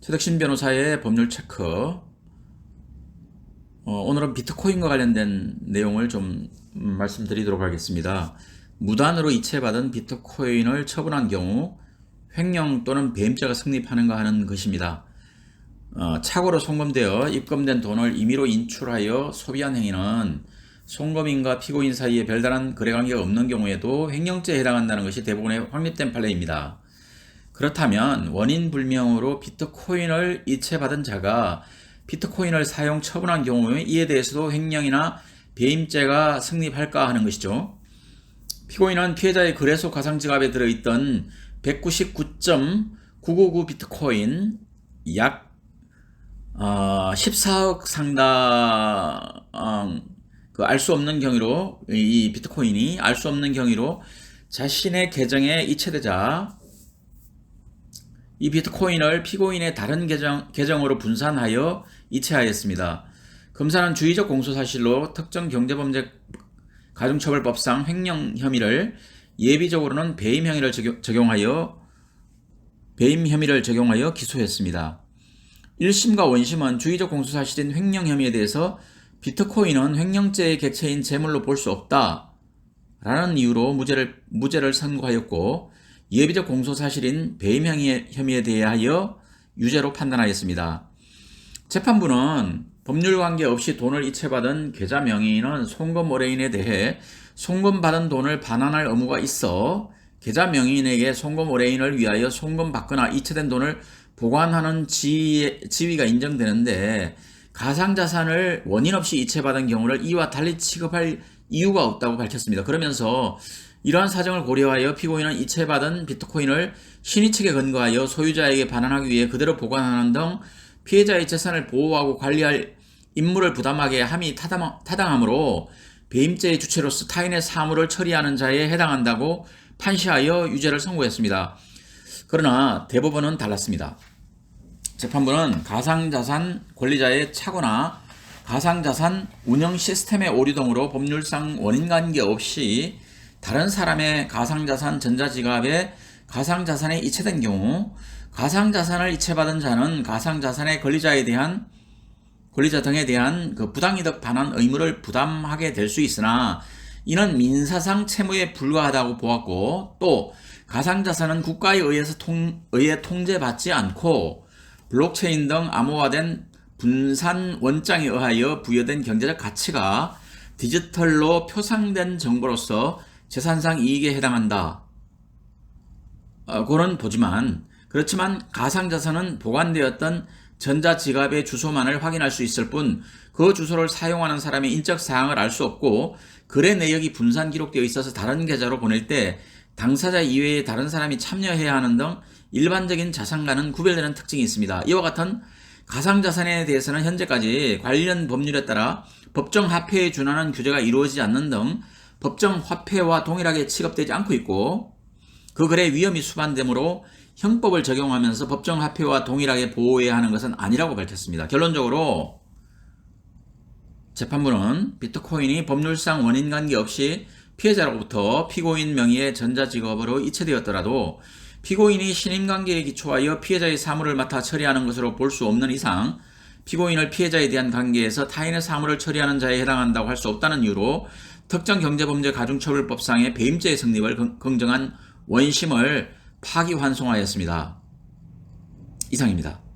최덕신 변호사의 법률 체크. 어, 오늘은 비트코인과 관련된 내용을 좀 음, 말씀드리도록 하겠습니다. 무단으로 이체받은 비트코인을 처분한 경우 횡령 또는 배임죄가 성립하는가 하는 것입니다. 어, 착오로 송금되어 입금된 돈을 임의로 인출하여 소비한 행위는 송금인과 피고인 사이에 별다른 거래관계가 없는 경우에도 횡령죄에 해당한다는 것이 대부분의 확립된 판례입니다. 그렇다면 원인 불명으로 비트코인을 이체받은 자가 비트코인을 사용 처분한 경우에 이에 대해서도 횡령이나 배임죄가 성립할까 하는 것이죠. 피고인은 피해자의 거래소 가상지갑에 들어있던 199.999 비트코인 약 어, 14억 상당 어, 그알 수 없는 경위로 이 비트코인이 알 수 없는 경위로 자신의 계정에 이체되자 이 비트코인을 피고인의 다른 계정, 계정으로 분산하여 이체하였습니다. 검사는 주의적 공소 사실로 특정 경제범죄 가중처벌법상 횡령 혐의를 예비적으로는 배임 혐의를 적용, 하여 배임 혐의를 적용하여 기소했습니다. 1심과 원심은 주의적 공소 사실인 횡령 혐의에 대해서 비트코인은 횡령죄의 객체인 재물로 볼 수 없다. 라는 이유로 무죄를, 무죄를 선고하였고, 예비적 공소 사실인 배임 혐의에 대하여 유죄로 판단하였습니다. 재판부는 법률 관계 없이 돈을 이체받은 계좌 명의인은 송금 의뢰인에 대해 송금받은 돈을 반환할 의무가 있어 계좌 명의인에게 송금 의뢰인을 위하여 송금받거나 이체된 돈을 보관하는 지위, 지위가 인정되는데 가상자산을 원인 없이 이체받은 경우를 이와 달리 취급할 이유가 없다고 밝혔습니다. 그러면서 이러한 사정을 고려하여 피고인은 이체받은 비트코인을 신의 측에 근거하여 소유자에게 반환하기 위해 그대로 보관하는 등 피해자의 재산을 보호하고 관리할 임무를 부담하게 함이 타당하므로 배임죄의 주체로서 타인의 사물을 처리하는 자에 해당한다고 판시하여 유죄를 선고했습니다. 그러나 대법원은 달랐습니다. 재판부는 가상자산 권리자의 착오나 가상자산 운영 시스템의 오류 등으로 법률상 원인관계 없이 다른 사람의 가상자산 전자지갑에 가상자산이 이체된 경우 가상자산을 이체받은 자는 가상자산의 권리자에 대한 권리자 등에 대한 그 부당이득 반환 의무를 부담하게 될 수 있으나 이는 민사상 채무에 불과하다고 보았고 또 가상자산은 국가에 의해서 통, 의해 통제받지 않고 블록체인 등 암호화된 분산 원장에 의하여 부여된 경제적 가치가 디지털로 표상된 정보로서 재산상 이익에 해당한다. 어, 고는 보지만 그렇지만 가상자산은 보관되었던 전자지갑의 주소만을 확인할 수 있을 뿐 그 주소를 사용하는 사람의 인적 사항을 알 수 없고 거래 내역이 분산 기록되어 있어서 다른 계좌로 보낼 때 당사자 이외에 다른 사람이 참여해야 하는 등 일반적인 자산과는 구별되는 특징이 있습니다. 이와 같은 가상자산에 대해서는 현재까지 관련 법률에 따라 법정 화폐에 준하는 규제가 이루어지지 않는 등 법정 화폐와 동일하게 취급되지 않고 있고 그 거래 위험이 수반되므로 형법을 적용하면서 법정 화폐와 동일하게 보호해야 하는 것은 아니라고 밝혔습니다. 결론적으로 재판부는 비트코인이 법률상 원인 관계 없이 피해자로부터 피고인 명의의 전자직업으로 이체되었더라도 피고인이 신임관계에 기초하여 피해자의 사물을 맡아 처리하는 것으로 볼 수 없는 이상 피고인을 피해자에 대한 관계에서 타인의 사물을 처리하는 자에 해당한다고 할 수 없다는 이유로 특정 경제범죄 가중처벌법상의 배임죄의 성립을 긍정한 원심을 파기환송하였습니다. 이상입니다.